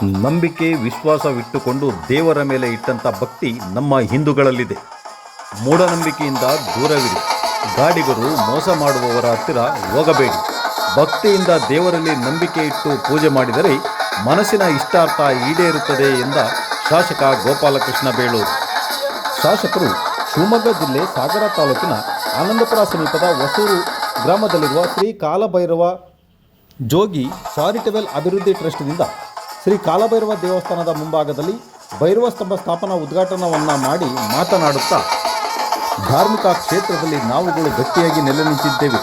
ನಂಬಿಕೆ, ವಿಶ್ವಾಸವಿಟ್ಟುಕೊಂಡು ದೇವರ ಮೇಲೆ ಇಟ್ಟಂಥ ಭಕ್ತಿ ನಮ್ಮ ಹಿಂದೂಗಳಲ್ಲಿದೆ. ಮೂಢನಂಬಿಕೆಯಿಂದ ದೂರವಿರಿ. ಗಾಡಿಗರು ಮೋಸ ಮಾಡುವವರ ಹತ್ತಿರ ಹೋಗಬೇಡಿ. ಭಕ್ತಿಯಿಂದ ದೇವರಲ್ಲಿ ನಂಬಿಕೆ ಇಟ್ಟು ಪೂಜೆ ಮಾಡಿದರೆ ಮನಸ್ಸಿನ ಇಷ್ಟಾರ್ಥ ಈಡೇರುತ್ತದೆ ಎಂದ ಶಾಸಕ ಗೋಪಾಲಕೃಷ್ಣ ಬೇಳೂರು. ಶಾಸಕರು ಶಿವಮೊಗ್ಗ ಜಿಲ್ಲೆ ಸಾಗರ ತಾಲೂಕಿನ ಆನಂದಪುರ ಸಮೀಪದ ಹೊಸೂರು ಗ್ರಾಮದಲ್ಲಿರುವ ಶ್ರೀ ಕಾಲಭೈರವ ಜೋಗಿ ಚಾರಿಟಬಲ್ ಅಭಿವೃದ್ಧಿ ಟ್ರಸ್ಟ್ನಿಂದ ಶ್ರೀ ಕಾಲಭೈರವ ದೇವಸ್ಥಾನದ ಮುಂಭಾಗದಲ್ಲಿ ಭೈರವ ಸ್ತಂಭ ಸ್ಥಾಪನಾ ಉದ್ಘಾಟನವನ್ನು ಮಾಡಿ ಮಾತನಾಡುತ್ತಾ ಧಾರ್ಮಿಕ ಕ್ಷೇತ್ರದಲ್ಲಿ ನಾವುಗಳು ಗಟ್ಟಿಯಾಗಿ ನೆಲೆ ನಿಂತಿದ್ದೇವೆ.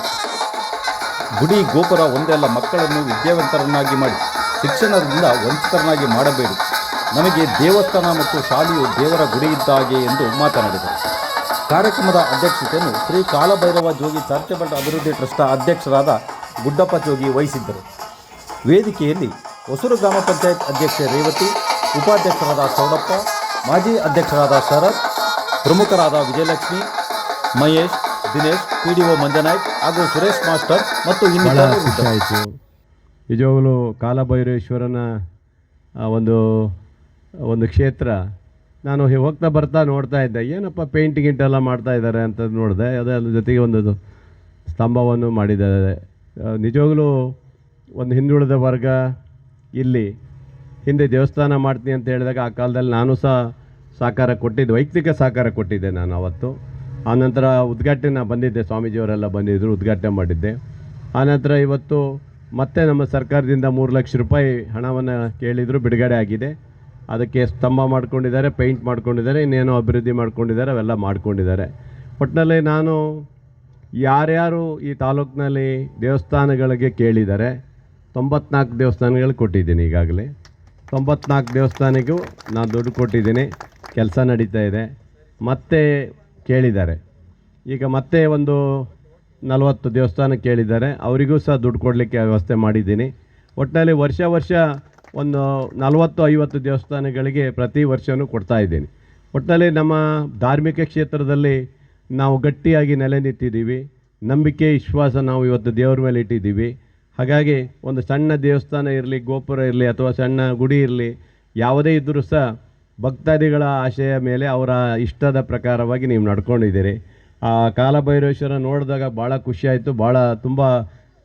ಗುಡಿ ಗೋಪುರ ಒಂದೆಲ್ಲ ಮಕ್ಕಳನ್ನು ವಿದ್ಯಾವಂತರನ್ನಾಗಿ ಮಾಡಿ, ಶಿಕ್ಷಣದಿಂದ ವಂಚಿತರನ್ನಾಗಿ ಮಾಡಬೇಡಿ. ನಮಗೆ ದೇವಸ್ಥಾನ ಮತ್ತು ಶಾಲೆಯು ದೇವರ ಗುಡಿ ಇದ್ದ ಹಾಗೆ ಎಂದು ಮಾತನಾಡಿದರು. ಕಾರ್ಯಕ್ರಮದ ಅಧ್ಯಕ್ಷತೆಯನ್ನು ಶ್ರೀ ಕಾಲಭೈರವ ಜೋಗಿ ಚಾರಿಟಬಲ್ ಅಭಿವೃದ್ಧಿ ಟ್ರಸ್ಟ್ನ ಅಧ್ಯಕ್ಷರಾದ ಗುಡ್ಡಪ್ಪ ಜೋಗಿ ವಹಿಸಿದ್ದರು. ವೇದಿಕೆಯಲ್ಲಿ ಹೊಸೂರು ಗ್ರಾಮ ಪಂಚಾಯತ್ ಅಧ್ಯಕ್ಷೆ ರೇವತಿ ಉಪಾಧ್ಯಕ್ಷರಾದ ಸೌಡಪ್ಪ ಮಾಜಿ ಅಧ್ಯಕ್ಷರಾದ ಶರತ್ ಪ್ರಮುಖರಾದ Vijayalakshmi Mahesh Dinesh P D O Manjanaik ಹಾಗೂ ಸುರೇಶ್ ಮಾಸ್ಟರ್ ಮತ್ತು ಇನ್ನಿತರರು. ಆಯಿತು. ನಿಜವಾಗಲೂ ಕಾಲಭೈರೇಶ್ವರನ ಒಂದು ಒಂದು ಕ್ಷೇತ್ರ. ನಾನು ಹೋಗ್ತಾ ಬರ್ತಾ ನೋಡ್ತಾ ಇದ್ದೆ. ಏನಪ್ಪ ಪೇಂಟಿಂಗ್ ಗಿಂಟೆಲ್ಲ ಮಾಡ್ತಾ ಇದ್ದಾರೆ ಅಂತ ನೋಡಿದೆ. ಅದೇ ಅದ್ರ ಜೊತೆಗೆ ಒಂದು ಸ್ತಂಭವನ್ನು ಮಾಡಿದ್ದಾರೆ. ನಿಜವಾಗಲೂ ಒಂದು ಹಿಂದುಳಿದ ವರ್ಗ ಇಲ್ಲಿ ಹಿಂದೆ ದೇವಸ್ಥಾನ ಮಾಡ್ತೀನಿ ಅಂತ ಹೇಳಿದಾಗ ಆ ಕಾಲದಲ್ಲಿ ನಾನು ಸಹ ಸಹಕಾರ ಕೊಟ್ಟಿದ್ದೆ, ವೈಯಕ್ತಿಕ ಸಹಕಾರ ಕೊಟ್ಟಿದ್ದೆ ನಾನು ಅವತ್ತು. ಆನಂತರ ಉದ್ಘಾಟನೆ ಬಂದಿದ್ದೆ, ಸ್ವಾಮೀಜಿಯವರೆಲ್ಲ ಬಂದಿದ್ದರು ಉದ್ಘಾಟನೆ ಮಾಡಿದ್ದೆ. ಆನಂತರ ಇವತ್ತು ಮತ್ತೆ ನಮ್ಮ ಸರ್ಕಾರದಿಂದ ಮೂರು ಲಕ್ಷ ರೂಪಾಯಿ ಹಣವನ್ನು ಕೇಳಿದರು, ಬಿಡುಗಡೆ ಆಗಿದೆ. ಅದಕ್ಕೆ ಸ್ತಂಭ ಮಾಡ್ಕೊಂಡಿದ್ದಾರೆ, ಪೇಂಟ್ ಮಾಡ್ಕೊಂಡಿದ್ದಾರೆ, ಇನ್ನೇನೋ ಅಭಿವೃದ್ಧಿ ಮಾಡ್ಕೊಂಡಿದ್ದಾರೆ, ಅವೆಲ್ಲ ಮಾಡ್ಕೊಂಡಿದ್ದಾರೆ. ಒಟ್ಟಿನಲ್ಲಿ ನಾನು ಯಾರ್ಯಾರು ಈ ತಾಲೂಕಿನಲ್ಲಿ ದೇವಸ್ಥಾನಗಳಿಗೆ ಕೇಳಿದ್ದಾರೆ ತೊಂಬತ್ನಾಲ್ಕು ದೇವಸ್ಥಾನಗಳು ಕೊಟ್ಟಿದ್ದೀನಿ ಈಗಾಗಲೇ. ತೊಂಬತ್ನಾಲ್ಕು ದೇವಸ್ಥಾನಕ್ಕೂ ನಾನು ದುಡ್ಡು ಕೊಟ್ಟಿದ್ದೀನಿ. ಕೆಲಸ ನಡೀತಾ ಇದೆ. ಮತ್ತೆ ಕೇಳಿದ್ದಾರೆ. ಈಗ ಮತ್ತೆ ಒಂದು ನಲವತ್ತು ದೇವಸ್ಥಾನ ಕೇಳಿದ್ದಾರೆ. ಅವರಿಗೂ ಸಹ ದುಡ್ಡು ಕೊಡಲಿಕ್ಕೆ ವ್ಯವಸ್ಥೆ ಮಾಡಿದ್ದೀನಿ. ಒಟ್ಟಿನಲ್ಲಿ ವರ್ಷ ವರ್ಷ ಒಂದು ನಲವತ್ತು ಐವತ್ತು ದೇವಸ್ಥಾನಗಳಿಗೆ ಪ್ರತಿ ವರ್ಷವೂ ಕೊಡ್ತಾ ಇದ್ದೀನಿ. ಒಟ್ಟಿನಲ್ಲಿ ನಮ್ಮ ಧಾರ್ಮಿಕ ಕ್ಷೇತ್ರದಲ್ಲಿ ನಾವು ಗಟ್ಟಿಯಾಗಿ ನೆಲೆ ನಿಂತಿದ್ದೀವಿ. ನಂಬಿಕೆ, ವಿಶ್ವಾಸ ನಾವು ಇವತ್ತು ದೇವರ ಮೇಲೆ ಇಟ್ಟಿದ್ದೀವಿ. ಹಾಗಾಗಿ ಒಂದು ಸಣ್ಣ ದೇವಸ್ಥಾನ ಇರಲಿ ಗೋಪುರ ಇರಲಿ ಅಥವಾ ಸಣ್ಣ ಗುಡಿ ಇರಲಿ ಯಾವುದೇ ಇದ್ದರೂ ಸಹ ಭಕ್ತಾದಿಗಳ ಆಶಯ ಮೇಲೆ ಅವರ ಇಷ್ಟದ ಪ್ರಕಾರವಾಗಿ ನೀವು ನಡ್ಕೊಂಡಿದ್ದೀರಿ. ಆ ಕಾಲಭೈರೇಶ್ವರ ನೋಡಿದಾಗ ಭಾಳ ಖುಷಿಯಾಯಿತು ಭಾಳ ತುಂಬ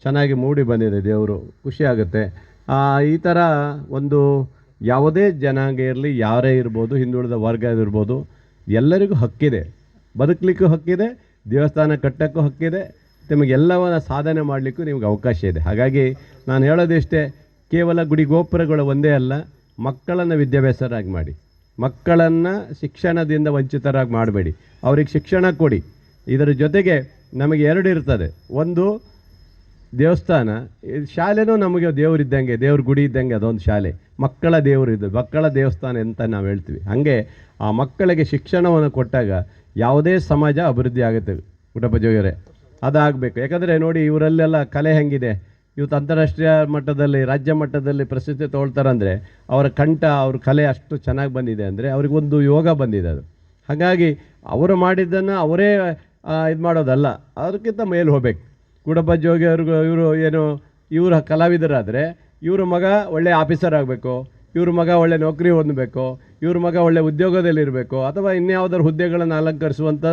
ಚೆನ್ನಾಗಿ ಮೂಡಿ ಬಂದಿದೆ ದೇವರು ಖುಷಿ ಆಗುತ್ತೆ. ಆ, ಈ ಥರ ಒಂದು ಯಾವುದೇ ಜನಾಂಗ ಇರಲಿ ಯಾರೇ ಇರ್ಬೋದು ಹಿಂದುಳಿದ ವರ್ಗ ಇರ್ಬೋದು ಎಲ್ಲರಿಗೂ ಹಕ್ಕಿದೆ. ಬದುಕಲಿಕ್ಕೂ ಹಕ್ಕಿದೆ ದೇವಸ್ಥಾನ ಕಟ್ಟೋಕ್ಕೂ ಹಕ್ಕಿದೆ ನಿಮಗೆಲ್ಲವನ್ನ ಸಾಧನೆ ಮಾಡಲಿಕ್ಕೂ ನಿಮ್ಗೆ ಅವಕಾಶ ಇದೆ. ಹಾಗಾಗಿ ನಾನು ಹೇಳೋದಿಷ್ಟೇ ಕೇವಲ ಗುಡಿ ಗೋಪುರಗಳು ಒಂದೇ ಅಲ್ಲ, ಮಕ್ಕಳನ್ನು ವಿದ್ಯಾಭ್ಯಾಸರಾಗಿ ಮಾಡಿ. ಮಕ್ಕಳನ್ನು ಶಿಕ್ಷಣದಿಂದ ವಂಚಿತರಾಗಿ ಮಾಡಬೇಡಿ. ಅವ್ರಿಗೆ ಶಿಕ್ಷಣ ಕೊಡಿ. ಇದರ ಜೊತೆಗೆ ನಮಗೆ ಎರಡು ಇರ್ತದೆ. ಒಂದು ದೇವಸ್ಥಾನ ಶಾಲೆನೂ ನಮಗೆ ದೇವರಿದ್ದಂಗೆ ದೇವ್ರ ಗುಡಿ ಇದ್ದಂಗೆ ಅದೊಂದು ಶಾಲೆ. ಮಕ್ಕಳ ದೇವರು ಇದು, ಮಕ್ಕಳ ದೇವಸ್ಥಾನ ಅಂತ ನಾವು ಹೇಳ್ತೀವಿ. ಹಾಗೆ ಆ ಮಕ್ಕಳಿಗೆ ಶಿಕ್ಷಣವನ್ನು ಕೊಟ್ಟಾಗ ಯಾವುದೇ ಸಮಾಜ ಅಭಿವೃದ್ಧಿ ಆಗುತ್ತೆ. ಕುಟುಂಬ ಜೋಗಿಯವರೇ. ಅದಾಗಬೇಕು. ಯಾಕಂದರೆ ನೋಡಿ ಇವರಲ್ಲೆಲ್ಲ ಕಲೆ ಹೆಂಗಿದೆ. ಇವತ್ತು ಅಂತಾರಾಷ್ಟ್ರೀಯ ಮಟ್ಟದಲ್ಲಿ, ರಾಜ್ಯ ಮಟ್ಟದಲ್ಲಿ ಪ್ರಸಿದ್ಧಿ ತೊಗೊಳ್ತಾರಂದರೆ ಅವರ ಕಂಠ, ಅವ್ರ ಕಲೆ ಅಷ್ಟು ಚೆನ್ನಾಗಿ ಬಂದಿದೆ ಅಂದರೆ ಅವ್ರಿಗೊಂದು ಯೋಗ ಬಂದಿದೆ ಅದು. ಹಾಗಾಗಿ ಅವರು ಮಾಡಿದ್ದನ್ನು ಅವರೇ ಇದು ಮಾಡೋದಲ್ಲ. ಅದಕ್ಕಿಂತ ಮೇಲೆ ಹೋಗ್ಬೇಕು. ಗುಡಪ್ಪ ಜೋಗಿ ಅವ್ರಿಗೂ ಇವರು ಏನು, ಇವರು ಕಲಾವಿದರಾದರೆ ಇವ್ರ ಮಗ ಒಳ್ಳೆಯ ಆಫೀಸರ್ ಆಗಬೇಕು. ಇವ್ರ ಮಗ ಒಳ್ಳೆ ನೌಕರಿ ಹೊಂದಬೇಕು, ಇವ್ರ ಮಗ ಒಳ್ಳೆ ಉದ್ಯೋಗದಲ್ಲಿರಬೇಕು ಅಥವಾ ಇನ್ಯಾವುದಾದ್ರು ಹುದ್ದೆಗಳನ್ನು ಅಲಂಕರಿಸುವಂಥ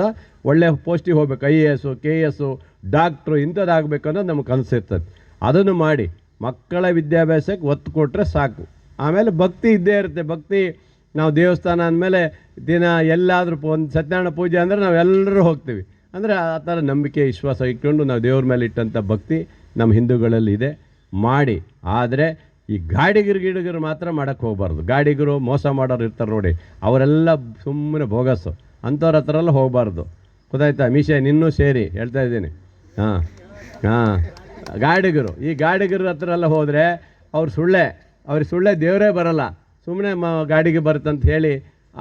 ಒಳ್ಳೆ ಪೋಸ್ಟಿಗೆ ಹೋಗ್ಬೇಕು, I A S K A S doctor ಇಂಥದ್ದಾಗಬೇಕು ಅನ್ನೋದು ನಮಗೆ ಕನಸಿರ್ತದೆ ಅದನ್ನು ಮಾಡಿ ಮಕ್ಕಳ ವಿದ್ಯಾಭ್ಯಾಸಕ್ಕೆ ಒತ್ತು ಕೊಟ್ಟರೆ ಸಾಕು. ಆಮೇಲೆ ಭಕ್ತಿ ಇದ್ದೇ ಇರುತ್ತೆ. ಭಕ್ತಿ, ನಾವು ದೇವಸ್ಥಾನ ಅಂದಮೇಲೆ ದಿನ ಎಲ್ಲಾದರೂ ಒಂದು ಸತ್ಯನಾರಾಯಣ ಪೂಜೆ ಅಂದರೆ ನಾವೆಲ್ಲರೂ ಹೋಗ್ತೀವಿ. ಅಂದರೆ ಆ ಥರ ನಂಬಿಕೆ, ವಿಶ್ವಾಸ ಇಟ್ಕೊಂಡು ನಾವು ದೇವ್ರ ಮೇಲೆ ಇಟ್ಟಂಥ ಭಕ್ತಿ ನಮ್ಮ ಹಿಂದೂಗಳಲ್ಲಿ ಇದೆ. ಮಾಡಿ, ಆದರೆ ಈ ಗಾಡಿಗರು ಗಿಡಿಗರು ಮಾತ್ರ ಮಾಡೋಕ್ಕೆ ಹೋಗಬಾರ್ದು. ಗಾಡಿಗರು ಮೋಸ ಮಾಡೋರು ಇರ್ತಾರೆ ನೋಡಿ, ಅವರೆಲ್ಲ ಸುಮ್ಮನೆ ಬೋಗಸ್ಸು ಅಂಥವ್ರ ಹತ್ರ ಎಲ್ಲ ಹೋಗಬಾರ್ದು. ಗೊತ್ತಾಯ್ತಾ? ಮೀಶೆ, ನಿನ್ನೂ ಸೇರಿ, ಹೇಳ್ತಾ ಇದ್ದೀನಿ. ಹಾಂ ಹಾಂ. ಗಾಡಿಗರು, ಈ ಗಾಡಿಗರ ಹತ್ರ ಎಲ್ಲ ಹೋದರೆ ಅವ್ರು ಸುಳ್ಳೆ ಅವ್ರಿಗೆ ಸುಳ್ಳೆ ದೇವರೇ ಬರಲ್ಲ. ಸುಮ್ಮನೆ ಮ, ಗಾಡಿಗೆ ಬರುತ್ತಂತ ಹೇಳಿ,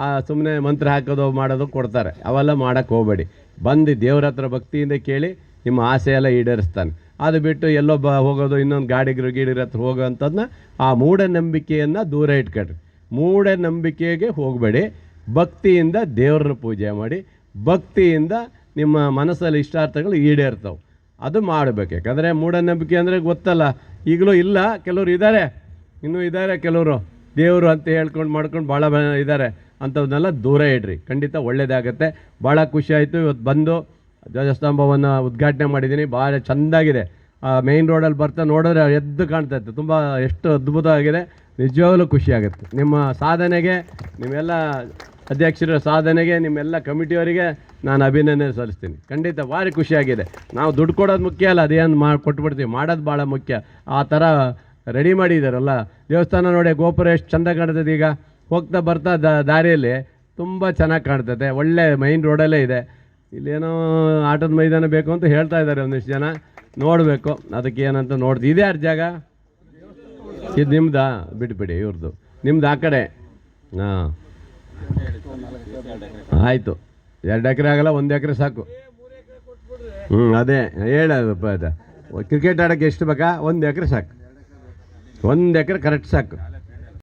ಆ ಸುಮ್ಮನೆ ಮಂತ್ರ ಹಾಕೋದು, ಮಾಡೋದು ಕೊಡ್ತಾರೆ. ಅವೆಲ್ಲ ಮಾಡೋಕ್ಕೆ ಹೋಗಬೇಡಿ. ಬಂದು ದೇವ್ರ ಹತ್ರ ಭಕ್ತಿಯಿಂದ ಕೇಳಿ, ನಿಮ್ಮ ಆಸೆ ಎಲ್ಲ ಈಡೇರಿಸ್ತಾನೆ. ಅದು ಬಿಟ್ಟು ಎಲ್ಲೋ ಬ ಹೋಗೋದು, ಇನ್ನೊಂದು ಗಾಡಿ ಗೀಡಿರ ಹತ್ರ ಹೋಗೋ ಅಂಥದ್ದನ್ನ ಆ ಮೂಢನಂಬಿಕೆಯನ್ನು ದೂರ ಇಟ್ಕೊಳ್ರಿ. ಮೂಢನಂಬಿಕೆಗೆ ಹೋಗಬೇಡಿ. ಭಕ್ತಿಯಿಂದ ದೇವ್ರನ್ನ ಪೂಜೆ ಮಾಡಿ, ಭಕ್ತಿಯಿಂದ ನಿಮ್ಮ ಮನಸ್ಸಲ್ಲಿ ಇಷ್ಟಾರ್ಥಗಳು ಈಡೇರ್ತವೆ. ಅದು ಮಾಡಬೇಕು. ಯಾಕಂದರೆ ಮೂಢನಂಬಿಕೆ ಅಂದರೆ ಗೊತ್ತಲ್ಲ. ಈಗಲೂ ಇಲ್ಲ, ಕೆಲವರು ಇದ್ದಾರೆ ಇನ್ನೂ ಇದ್ದಾರೆ ಕೆಲವರು. ದೇವರು ಅಂತ ಹೇಳ್ಕೊಂಡು ಮಾಡ್ಕೊಂಡು ಭಾಳ ಇದ್ದಾರೆ ಅಂಥವನ್ನೆಲ್ಲ ದೂರ ಇಡ್ರಿ. ಖಂಡಿತ ಒಳ್ಳೆಯದಾಗತ್ತೆ ಭಾಳ ಖುಷಿ ಆಯಿತು, ಇವತ್ತು ಬಂದು ಧ್ವಜಸ್ತಂಭವನ್ನು ಉದ್ಘಾಟನೆ ಮಾಡಿದ್ದೀನಿ. ಭಾಳ ಚೆಂದಾಗಿದೆ. ಮೇಯ್ನ್ ರೋಡಲ್ಲಿ ಬರ್ತಾ ನೋಡಿದ್ರೆ ಎದ್ದು ಕಾಣ್ತಾ ಇತ್ತು. ತುಂಬ ಎಷ್ಟು ಅದ್ಭುತವಾಗಿದೆ. ನಿಜವಾಗ್ಲೂ ಖುಷಿ ಆಗುತ್ತೆ. ನಿಮ್ಮ ಸಾಧನೆಗೆ, ನಿಮ್ಮೆಲ್ಲ ಅಧ್ಯಕ್ಷರ ಸಾಧನೆಗೆ, ನಿಮ್ಮೆಲ್ಲ ಕಮಿಟಿಯವರಿಗೆ ನಾನು ಅಭಿನಂದನೆ ಸಲ್ಲಿಸ್ತೀನಿ. ಖಂಡಿತ ಭಾರಿ ಖುಷಿಯಾಗಿದೆ ನಾವು ದುಡ್ಡು ಕೊಡೋದು ಮುಖ್ಯ ಅಲ್ಲ ಅದೇನು ಮಾ, ಕೊಟ್ಬಿಡ್ತೀವಿ. ಮಾಡೋದು ಭಾಳ ಮುಖ್ಯ. ಆ ಥರ ರೆಡಿ ಮಾಡಿದ್ದಾರಲ್ಲ ದೇವಸ್ಥಾನ ನೋಡಿ ಗೋಪುರ ಎಷ್ಟು ಚಂದ ಕಾಣ್ತದೆ ಈಗ. ಹೋಗ್ತಾ ಬರ್ತಾ ದಾರಿಯಲ್ಲಿ ತುಂಬ ಚೆನ್ನಾಗಿ ಕಾಣ್ತದೆ ಒಳ್ಳೆ ಮೈನ್ ರೋಡಲ್ಲೇ ಇದೆ. ಇಲ್ಲೇನೋ ಆಟದ ಮೈದಾನ ಬೇಕು ಅಂತ ಹೇಳ್ತಾ ಇದ್ದಾರೆ ಒಂದಿಷ್ಟು ಜನ. ನೋಡಬೇಕು, ಅದಕ್ಕೆ ಏನಂತ ನೋಡ್ದು. ಇದೆ ಯಾರು ಜಾಗ? ಇದು ನಿಮ್ದಾ? ಬಿಟ್ಬಿಡಿ ಇವ್ರದ್ದು ನಿಮ್ದು ಆ ಕಡೆ? ಹಾಂ. ಆಯಿತು. ಎರಡು ಎಕರೆ ಆಗಲ್ಲ, ಒಂದು ಎಕರೆ ಸಾಕು. ಹ್ಞೂ ಅದೇ. ಹೇಳಪ್ಪ ಅದು. ಕ್ರಿಕೆಟ್ ಆಡೋಕ್ಕೆ ಎಷ್ಟು ಬೇಕಾ? ಒಂದು ಎಕರೆ ಸಾಕು. ಒಂದು ಎಕರೆ ಕರೆಕ್ಟ್ ಸಾಕು.